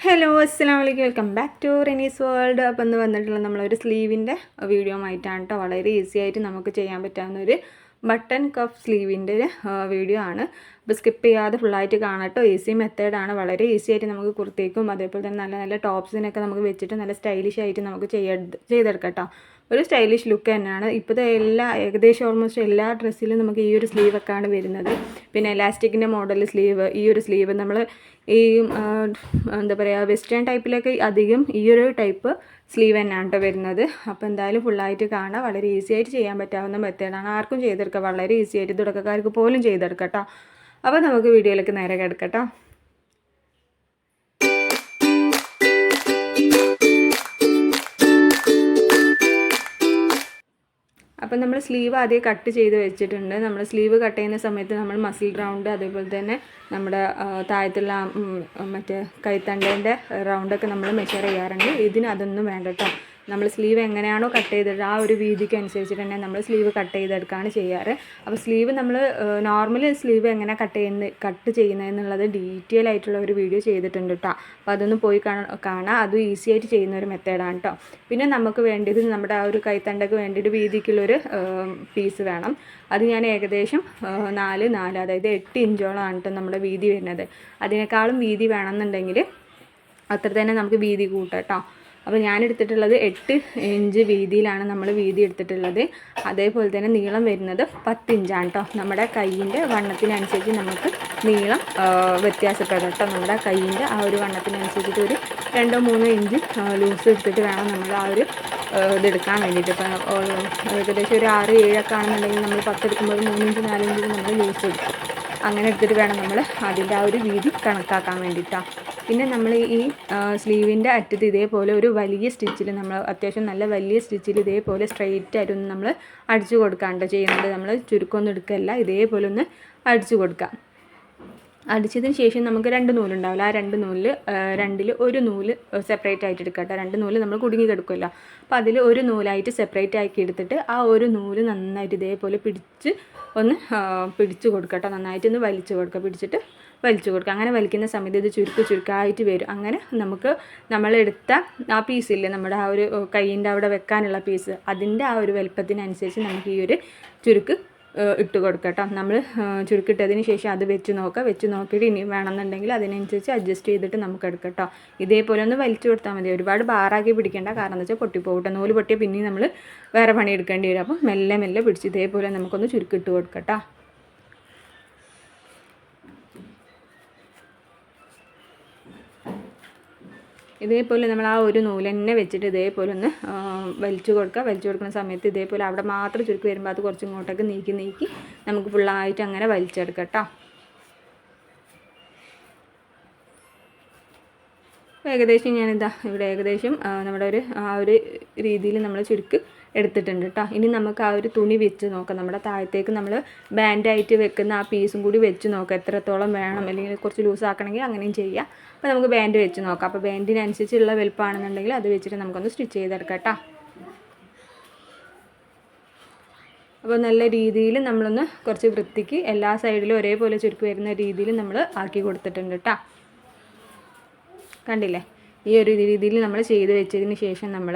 Hello അസ്സാം വലൈക്കും welcome back to Renees world അപ്പം ഇന്ന് വന്നിട്ടുള്ള നമ്മളൊരു സ്ലീവിന്റെ വീഡിയോ ആയിട്ടാണ് കേട്ടോ വളരെ ഈസി ആയിട്ട് നമുക്ക് ചെയ്യാൻ പറ്റാവുന്ന ഒരു ബട്ടൺ കഫ് സ്ലീവിന്റെ ഒരു വീഡിയോ ആണ്. അപ്പോൾ സ്കിപ്പ് ചെയ്യാതെ ഫുള്ളായിട്ട് കാണട്ടോ ഈസി മെത്തേഡാണ് വളരെ ഈസി ആയിട്ട് നമുക്ക് കുർത്തേക്കും. അതേപോലെ തന്നെ നല്ല നല്ല ടോപ്സിനൊക്കെ നമുക്ക് വെച്ചിട്ട് നല്ല സ്റ്റൈലിഷ് ആയിട്ട് നമുക്ക് ചെയ്യ ചെയ്തെടുക്കാം കേട്ടോ ഒരു സ്റ്റൈലിഷ് ലുക്ക് തന്നെയാണ്. ഇപ്പോഴത്തെ എല്ലാ ഏകദേശം ഓൾമോസ്റ്റ് എല്ലാ ഡ്രസ്സിലും നമുക്ക് ഈ ഒരു സ്ലീവ് ആണ് വരുന്നത്. പിന്നെ എലാസ്റ്റിക്കിന്റെ മോഡൽ സ്ലീവ് ഈ ഒരു സ്ലീവ് നമ്മൾ ഈ എന്താ പറയുക വെസ്റ്റേൺ ടൈപ്പിലൊക്കെ അധികം ഈ ഒരു ടൈപ്പ് സ്ലീവ് തന്നെയാണ് കേട്ടോ വരുന്നത്. അപ്പോൾ എന്തായാലും ഫുള്ളായിട്ട് കാണാം. വളരെ ഈസി ആയിട്ട് ചെയ്യാൻ പറ്റാവുന്ന മെത്തേഡാണ് ആർക്കും ചെയ്തെടുക്കാം. വളരെ ഈസി ആയിട്ട് തുടക്കക്കാർക്ക് പോലും ചെയ്തെടുക്കാം കേട്ടോ അപ്പോൾ നമുക്ക് വീഡിയോയിലേക്ക് നേരെ കിടക്കാം അപ്പം നമ്മൾ സ്ലീവ് ആദ്യം കട്ട് ചെയ്ത് വെച്ചിട്ടുണ്ട്. നമ്മൾ സ്ലീവ് കട്ട് ചെയ്യുന്ന സമയത്ത് നമ്മൾ മസിൽ റൗണ്ട് അതേപോലെ തന്നെ നമ്മുടെ താഴത്തുള്ള മറ്റേ കൈത്തണ്ടേന്റെ റൗണ്ടൊക്കെ നമ്മൾ മെഷർ ചെയ്യാറുണ്ട്. ഇതിന് അതൊന്നും വേണ്ട കേട്ടോ നമ്മൾ സ്ലീവ് എങ്ങനെയാണോ കട്ട് ചെയ്തിട്ട് ആ ഒരു വീതിക്ക് അനുസരിച്ചിട്ട് തന്നെ നമ്മൾ സ്ലീവ് കട്ട് ചെയ്തെടുക്കുകയാണ് ചെയ്യാറ്. അപ്പോൾ സ്ലീവ് നമ്മൾ നോർമൽ സ്ലീവ് എങ്ങനെ കട്ട് ചെയ്യുന്ന കട്ട് ചെയ്യുന്നതെന്നുള്ളത് ഡീറ്റെയിൽ ആയിട്ടുള്ള ഒരു വീഡിയോ ചെയ്തിട്ടുണ്ട് കേട്ടോ അപ്പോൾ അതൊന്ന് പോയി കാണാ അതും ഈസി ആയിട്ട് ചെയ്യുന്ന ഒരു മെത്തേഡാണ് കേട്ടോ പിന്നെ നമുക്ക് വേണ്ടിയത് നമ്മുടെ ആ ഒരു കൈത്തണ്ടക്ക് വേണ്ടിയിട്ട് വീതിക്കുള്ളൊരു പീസ് വേണം. അത് ഞാൻ ഏകദേശം നാല് നാല് അതായത് എട്ട് ഇഞ്ചോളമാണ് കേട്ടോ നമ്മുടെ വീതി വരുന്നത്. അതിനേക്കാളും വീതി വേണമെന്നുണ്ടെങ്കിൽ അത്ര തന്നെ നമുക്ക് വീതി കൂട്ടാം കേട്ടോ അപ്പോൾ ഞാൻ എടുത്തിട്ടുള്ളത് എട്ട് ഇഞ്ച് വീതിയിലാണ് നമ്മൾ വീതി എടുത്തിട്ടുള്ളത്. അതേപോലെ തന്നെ നീളം വരുന്നത് പത്ത് ഇഞ്ചാണ് കേട്ടോ നമ്മുടെ കൈയിന്റെ വണ്ണത്തിനനുസരിച്ച് നമുക്ക് നീളം വ്യത്യാസപ്പെടും കേട്ടോ നമ്മുടെ കൈയിന്റെ ആ ഒരു വണ്ണത്തിനനുസരിച്ചിട്ട് ഒരു രണ്ടോ മൂന്നോ ഇഞ്ച് ലൂസ് എടുത്തിട്ട് വേണം നമ്മൾ ആ ഒരു ഇതെടുക്കാൻ വേണ്ടിയിട്ട്. ഇപ്പോൾ ഏകദേശം ഒരു ആറ് ഏഴൊക്കെ ആണെന്നുണ്ടെങ്കിൽ നമ്മൾ പത്തെടുക്കുമ്പോൾ മൂന്നിഞ്ച് നാലിഞ്ച് നമ്മൾ ലൂസ് എടുക്കും. അങ്ങനെ എടുത്തിട്ട് വേണം നമ്മൾ അതിന്റെ ആ ഒരു വീതി കണക്കാക്കാൻ വേണ്ടിയിട്ടാണ് പിന്നെ നമ്മൾ ഈ സ്ലീവിന്റെ അറ്റത്ത് ഇതേപോലെ ഒരു വലിയ സ്റ്റിച്ചിൽ നമ്മൾ അത്യാവശ്യം നല്ല വലിയ സ്റ്റിച്ചിൽ ഇതേപോലെ സ്ട്രെയിറ്റ് ആയിട്ടൊന്ന് നമ്മൾ അടിച്ചു കൊടുക്കാണ്ട് ചെയ്യുന്നത് നമ്മൾ ചുരുക്കമൊന്നും എടുക്കല്ല. ഇതേപോലെ ഒന്ന് അടിച്ചു കൊടുക്കാം. അടിച്ചതിന് ശേഷം നമുക്ക് രണ്ട് നൂലുണ്ടാവില്ല. ആ രണ്ട് നൂലിൽ രണ്ടിൽ ഒരു നൂൽ സെപ്പറേറ്റ് ആയിട്ട് എടുക്കട്ടെ രണ്ട് നൂൽ നമ്മൾ കുടുങ്ങി കിടക്കുമല്ലോ അപ്പോൾ അതിൽ ഒരു നൂലായിട്ട് സെപ്പറേറ്റ് ആക്കി എടുത്തിട്ട് ആ ഒരു നൂൽ നന്നായിട്ട് ഇതേപോലെ പിടിച്ച് ഒന്ന് പിടിച്ചു കൊടുക്കട്ടോ. നന്നായിട്ട് ഒന്ന് വലിച്ചു കൊടുക്കുക പിടിച്ചിട്ട് വലിച്ചു കൊടുക്കുക അങ്ങനെ വലിക്കുന്ന സമയത്ത് ഇത് ചുരുക്ക് ചുരുക്കായിട്ട് വരും. അങ്ങനെ നമുക്ക് നമ്മളെടുത്ത ആ പീസില്ലേ നമ്മുടെ ആ ഒരു കൈയിന്റെ അവിടെ വെക്കാനുള്ള പീസ് അതിന്റെ ആ ഒരു വലിപ്പത്തിനനുസരിച്ച് നമുക്ക് ഈ ഒരു ചുരുക്ക് ഇട്ട് കൊടുക്കുക കേട്ടോ നമ്മൾ ചുരുക്കിട്ടതിന് ശേഷം അത് വെച്ച് നോക്കുക വെച്ച് നോക്കിയിട്ട് ഇനി വേണമെന്നുണ്ടെങ്കിൽ അതിനനുസരിച്ച് അഡ്ജസ്റ്റ് ചെയ്തിട്ട് നമുക്ക് എടുക്കാം കേട്ടോ ഇതേപോലെ ഒന്ന് വലിച്ചു കൊടുത്താൽ മതി. ഒരുപാട് ബാറാക്കി പിടിക്കേണ്ട കാരണം എന്താ വെച്ചാൽ പൊട്ടിപ്പോകട്ടെ. നൂൽ പൊട്ടിയാൽ പിന്നെയും നമ്മൾ വേറെ പണി എടുക്കേണ്ടി വരും. അപ്പം മെല്ലെ മെല്ലെ പിടിച്ച് ഇതേപോലെ നമുക്കൊന്ന് ചുരുക്കിട്ട് കൊടുക്കാം കേട്ടോ ഇതേപോലെ നമ്മൾ ആ ഒരു നൂൽ തന്നെ വെച്ചിട്ട് ഇതേപോലെ ഒന്ന് വലിച്ചു കൊടുക്കുക. വലിച്ചു കൊടുക്കുന്ന സമയത്ത് ഇതേപോലെ അവിടെ മാത്രം ചുരുക്കി വരുമ്പോൾ അത് കുറച്ച് ഇങ്ങോട്ടേക്ക് നീക്കി നീക്കി നമുക്ക് ഫുള്ളായിട്ട് അങ്ങനെ വലിച്ചെടുക്കാം കേട്ടോ ഏകദേശം ഞാനിതാ ഇവിടെ ഏകദേശം നമ്മുടെ ഒരു ആ ഒരു രീതിയിൽ നമ്മൾ ചുരുക്ക് എടുത്തിട്ടുണ്ട് കേട്ടോ ഇനി നമുക്ക് ആ ഒരു തുണി വെച്ച് നോക്കാം. നമ്മുടെ താഴത്തേക്ക് നമ്മൾ ബാൻഡായിട്ട് വെക്കുന്ന ആ പീസും കൂടി വെച്ച് നോക്കാം. എത്രത്തോളം വേണം. അല്ലെങ്കിൽ കുറച്ച് ലൂസ് ആക്കണമെങ്കിൽ അങ്ങനെയും ചെയ്യാം. അപ്പോൾ നമുക്ക് ബാൻഡ് വെച്ച് നോക്കാം. അപ്പോൾ ബാൻഡിനനുസരിച്ചുള്ള വലുപ്പമാണെന്നുണ്ടെങ്കിൽ അത് വെച്ചിട്ട് നമുക്കൊന്ന് സ്റ്റിച്ച് ചെയ്തെടുക്കാം കേട്ടോ അപ്പോൾ നല്ല രീതിയിൽ നമ്മളൊന്ന് കുറച്ച് വൃത്തിക്ക് എല്ലാ സൈഡിലും ഒരേപോലെ ചുരുക്കി വരുന്ന രീതിയിൽ നമ്മൾ ആക്കി കൊടുത്തിട്ടുണ്ട് കേട്ടോ കണ്ടില്ലേ? ഈ ഒരു രീതിയിൽ നമ്മൾ ചെയ്ത് വെച്ചതിന് ശേഷം നമ്മൾ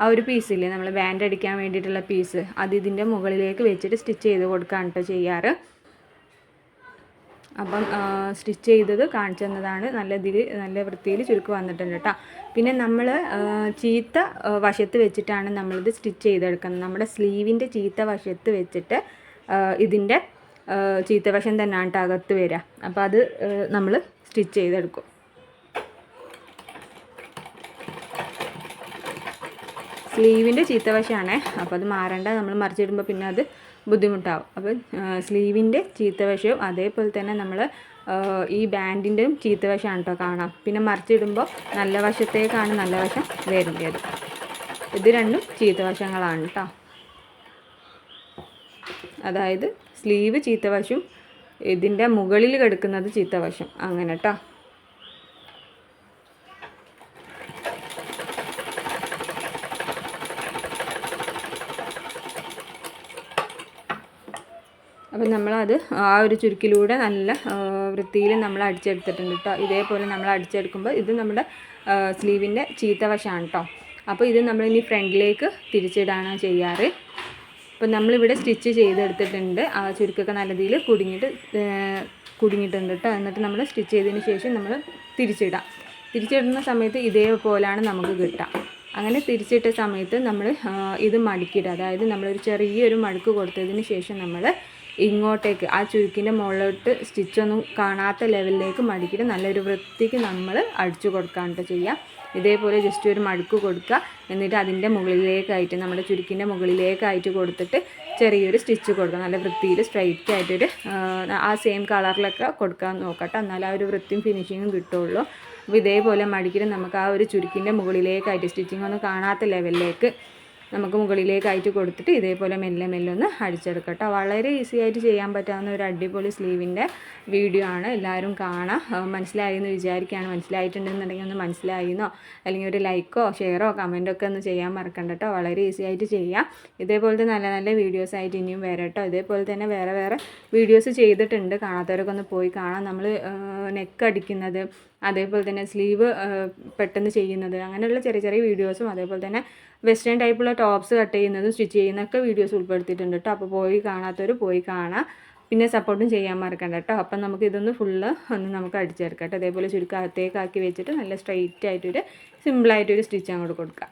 ആ ഒരു പീസ് പീസില്ലേ നമ്മൾ ബാൻഡ് അടിക്കാൻ വേണ്ടിയിട്ടുള്ള പീസ് അത് ഇതിന്റെ മുകളിലേക്ക് വെച്ചിട്ട് സ്റ്റിച്ച് ചെയ്ത് കൊടുക്കുകയാണ് കേട്ടോ ചെയ്യാറ്. അപ്പം സ്റ്റിച്ച് ചെയ്തത് കാണിച്ചു തന്നതാണ്. നല്ല ഇതിൽ നല്ല വൃത്തിയിൽ ചുരുക്ക് വന്നിട്ടുണ്ട് കേട്ടോ പിന്നെ നമ്മൾ ചീത്ത വശത്ത് വെച്ചിട്ടാണ് നമ്മളിത് സ്റ്റിച്ച് ചെയ്തെടുക്കുന്നത്. നമ്മുടെ സ്ലീവിന്റെ ചീത്ത വശത്ത് വെച്ചിട്ട് ഇതിന്റെ ചീത്ത വശം തന്നെയാണ് അകത്ത് വരിക അപ്പോൾ അത് നമ്മൾ സ്റ്റിച്ച് ചെയ്തെടുക്കും. സ്ലീവിന്റെ ചീത്തവശമാണേ അപ്പോൾ അത് മാറേണ്ട നമ്മൾ മറിച്ചിടുമ്പോൾ പിന്നെ അത് ബുദ്ധിമുട്ടാവും. അപ്പോൾ സ്ലീവിന്റെ ചീത്തവശവും അതേപോലെ തന്നെ നമ്മൾ ഈ ബാൻഡിന്റെയും ചീത്തവശമാണ് കേട്ടോ കാണാം. പിന്നെ മറിച്ചിടുമ്പോൾ നല്ല വശത്തേക്കാണ് നല്ല വശം വരേണ്ടത്. ഇത് രണ്ടും ചീത്തവശങ്ങളാണ് കേട്ടോ. അതായത് സ്ലീവ് ചീത്തവശം ഇതിന്റെ മുകളിൽ കിടക്കുന്നത് ചീത്തവശം അങ്ങനെ കേട്ടോ. അപ്പം നമ്മളത് ആ ഒരു ചുരുക്കിലൂടെ നല്ല വൃത്തിയിൽ നമ്മൾ അടിച്ചെടുത്തിട്ടുണ്ട് കേട്ടോ ഇതേപോലെ നമ്മൾ അടിച്ചെടുക്കുമ്പോൾ ഇത് നമ്മുടെ സ്ലീവിന്റെ ചീത്ത വശമാണ് കേട്ടോ അപ്പോൾ ഇത് നമ്മളിനി ഫ്രണ്ടിലേക്ക് തിരിച്ചിടാണ് ചെയ്യാറ്. അപ്പോൾ നമ്മളിവിടെ സ്റ്റിച്ച് ചെയ്തെടുത്തിട്ടുണ്ട്. ആ ചുരുക്കൊക്കെ നല്ല രീതിയിൽ കുടുങ്ങിയിട്ട് കുടുങ്ങിയിട്ടുണ്ട് കേട്ടോ എന്നിട്ട് നമ്മൾ സ്റ്റിച്ച് ചെയ്തതിന് ശേഷം നമ്മൾ തിരിച്ചിടാം. തിരിച്ചിടുന്ന സമയത്ത് ഇതേപോലെയാണ് നമുക്ക് കിട്ടുക അങ്ങനെ തിരിച്ചിട്ട സമയത്ത് നമ്മൾ ഇത് മടക്കിയിടുക. അതായത് നമ്മളൊരു ചെറിയൊരു മടുക്ക് കൊടുത്തതിന് ശേഷം നമ്മൾ ഇങ്ങോട്ടേക്ക് ആ ചുരുക്കിന്റെ മുകളിലോട്ട് സ്റ്റിച്ചൊന്നും കാണാത്ത ലെവലിലേക്ക് മടിക്കിട്ട് നല്ലൊരു വൃത്തിക്ക് നമ്മൾ അടിച്ചു കൊടുക്കാണ്ട് ചെയ്യുക ഇതേപോലെ ജസ്റ്റ് ഒരു മടുക്ക് കൊടുക്കുക. എന്നിട്ട് അതിന്റെ മുകളിലേക്കായിട്ട് നമ്മുടെ ചുരുക്കിന്റെ മുകളിലേക്കായിട്ട് കൊടുത്തിട്ട് ചെറിയൊരു സ്റ്റിച്ച് കൊടുക്കുക. നല്ല വൃത്തിയിൽ സ്ട്രൈറ്റ് ആയിട്ടൊരു ആ, സെയിം കളറിലൊക്കെ കൊടുക്കാൻ നോക്കട്ടെ എന്നാലും ആ ഒരു വൃത്തിയും ഫിനിഷിങ്ങും കിട്ടുള്ളൂ. അപ്പോൾ ഇതേപോലെ മടിക്കിട്ട് നമുക്ക് ആ ഒരു ചുരുക്കിന്റെ മുകളിലേക്കായിട്ട് സ്റ്റിച്ചിങ് ഒന്നും കാണാത്ത ലെവലിലേക്ക് നമുക്ക് മുകളിലേക്കായിട്ട് കൊടുത്തിട്ട് ഇതേപോലെ മെല്ലെ മെല്ലെ ഒന്ന് അടിച്ചെടുക്കട്ടോ. വളരെ ഈസി ആയിട്ട് ചെയ്യാൻ പറ്റാവുന്ന ഒരു അടിപൊളി സ്ലീവിന്റെ വീഡിയോ ആണ്. എല്ലാവരും കാണാം. മനസ്സിലായി എന്ന് വിചാരിക്കുകയാണ്. മനസ്സിലായിട്ടുണ്ടെന്നുണ്ടെങ്കിൽ ഒന്ന് മനസ്സിലായിന്നോ? അല്ലെങ്കിൽ ഒരു ലൈക്കോ ഷെയറോ കമന്റോ ഒക്കെ ഒന്ന് ചെയ്യാൻ മറക്കണ്ട കേട്ടോ വളരെ ഈസി ആയിട്ട് ചെയ്യാം. ഇതേപോലത്തെ നല്ല നല്ല വീഡിയോസ് ആയിട്ട് ഇനിയും വരാം കേട്ടോ ഇതേപോലെ തന്നെ വേറെ വേറെ വീഡിയോസ് ചെയ്തിട്ടുണ്ട്. കാണാത്തവരൊക്കെ ഒന്ന് പോയി കാണാം. നമ്മൾ നെക്ക് അടിക്കുന്നത് അതേപോലെ തന്നെ സ്ലീവ് പെട്ടെന്ന് ചെയ്യുന്നത് അങ്ങനെയുള്ള ചെറിയ ചെറിയ വീഡിയോസും അതേപോലെ തന്നെ വെസ്റ്റേൺ ടൈപ്പുള്ള ടോപ്സ് കട്ട് ചെയ്യുന്നതും സ്റ്റിച്ച് ചെയ്യുന്നതൊക്കെ വീഡിയോസ് ഉൾപ്പെടുത്തിയിട്ടുണ്ട് കേട്ടോ അപ്പോൾ പോയി കാണാത്തവർ പോയി കാണാം. പിന്നെ സപ്പോർട്ടും ചെയ്യാൻ മറക്കണ്ട കേട്ടോ അപ്പം നമുക്ക് ഇതൊന്ന് ഫുള്ള് ഒന്ന് നമുക്ക് അടിച്ചെടുക്കാം കേട്ടോ അതേപോലെ ചുരുക്കകത്തേക്കാക്കി വെച്ചിട്ട് നല്ല സ്ട്രൈറ്റ് ആയിട്ടൊരു സിമ്പിളായിട്ടൊരു സ്റ്റിച്ച് അങ്ങോട്ട് കൊടുക്കാം.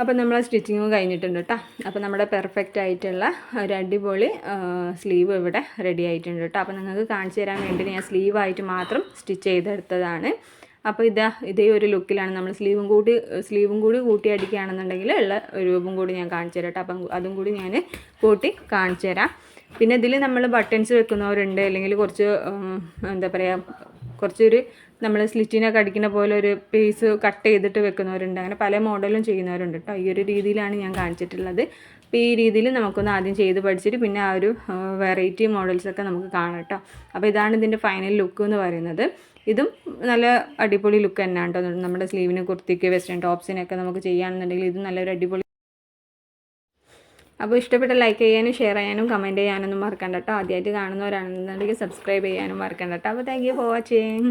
അപ്പോൾ നമ്മൾ സ്റ്റിച്ചിങ്ങും കഴിഞ്ഞിട്ടുണ്ട് കേട്ടോ അപ്പോൾ നമ്മുടെ പെർഫെക്റ്റ് ആയിട്ടുള്ള ഒരു അടിപൊളി സ്ലീവ് ഇവിടെ റെഡി ആയിട്ടുണ്ട് കേട്ടോ അപ്പോൾ നിങ്ങൾക്ക് കാണിച്ചു തരാൻ വേണ്ടി ഞാൻ സ്ലീവായിട്ട് മാത്രം സ്റ്റിച്ച് ചെയ്തെടുത്തതാണ്. അപ്പോൾ ഇതാ ഇതേ ഒരു ലുക്കിലാണ് നമ്മൾ സ്ലീവും കൂടി സ്ലീവും കൂടി കൂട്ടി അടിക്കുകയാണെന്നുണ്ടെങ്കിൽ ഉള്ള രൂപം കൂടി ഞാൻ കാണിച്ചു തരാം കേട്ടോ അപ്പം അതും കൂടി ഞാൻ കൂട്ടി കാണിച്ചു തരാം. പിന്നെ ഇതിൽ നമ്മൾ ബട്ടൺസ് വെക്കുന്നവരുണ്ട് അല്ലെങ്കിൽ കുറച്ച് എന്താ പറയുക കുറച്ചൊരു നമ്മൾ സ്ലിറ്റിനൊക്കെ അടിക്കുന്ന പോലെ ഒരു പീസ് കട്ട് ചെയ്തിട്ട് വെക്കുന്നവരുണ്ട്. അങ്ങനെ പല മോഡലും ചെയ്യുന്നവരുണ്ട് കേട്ടോ ഈ ഒരു രീതിയിലാണ് ഞാൻ കാണിച്ചിട്ടുള്ളത്. അപ്പോൾ ഈ രീതിയിൽ നമുക്കൊന്ന് ആദ്യം ചെയ്ത് പഠിച്ചിട്ട് പിന്നെ ആ ഒരു വെറൈറ്റി മോഡൽസൊക്കെ നമുക്ക് കാണാം കേട്ടോ അപ്പോൾ ഇതാണ് ഇതിന്റെ ഫൈനൽ ലുക്ക് എന്ന് പറയുന്നത്. ഇതും നല്ല അടിപൊളി ലുക്ക് തന്നെയാണ് കേട്ടോ നമ്മുടെ സ്ലീവിന് കുർത്തിക്ക് വെസ്റ്റേൺ ടോപ്സിനൊക്കെ നമുക്ക് ചെയ്യുകയാണെന്നുണ്ടെങ്കിൽ ഇത് നല്ലൊരു അടിപൊളി അപ്പോൾ ഇഷ്ടപ്പെട്ട ലൈക്ക് ചെയ്യാനും ഷെയർ ചെയ്യാനും കമന്റ് ചെയ്യാനൊന്നും മറക്കണ്ട കേട്ടോ ആദ്യമായിട്ട് കാണുന്നവരാണെന്നുണ്ടെങ്കിൽ സബ്സ്ക്രൈബ് ചെയ്യാനും മറക്കണ്ട കേട്ടോ അപ്പോൾ താങ്ക് യു ഫോർ വാച്ചിങ്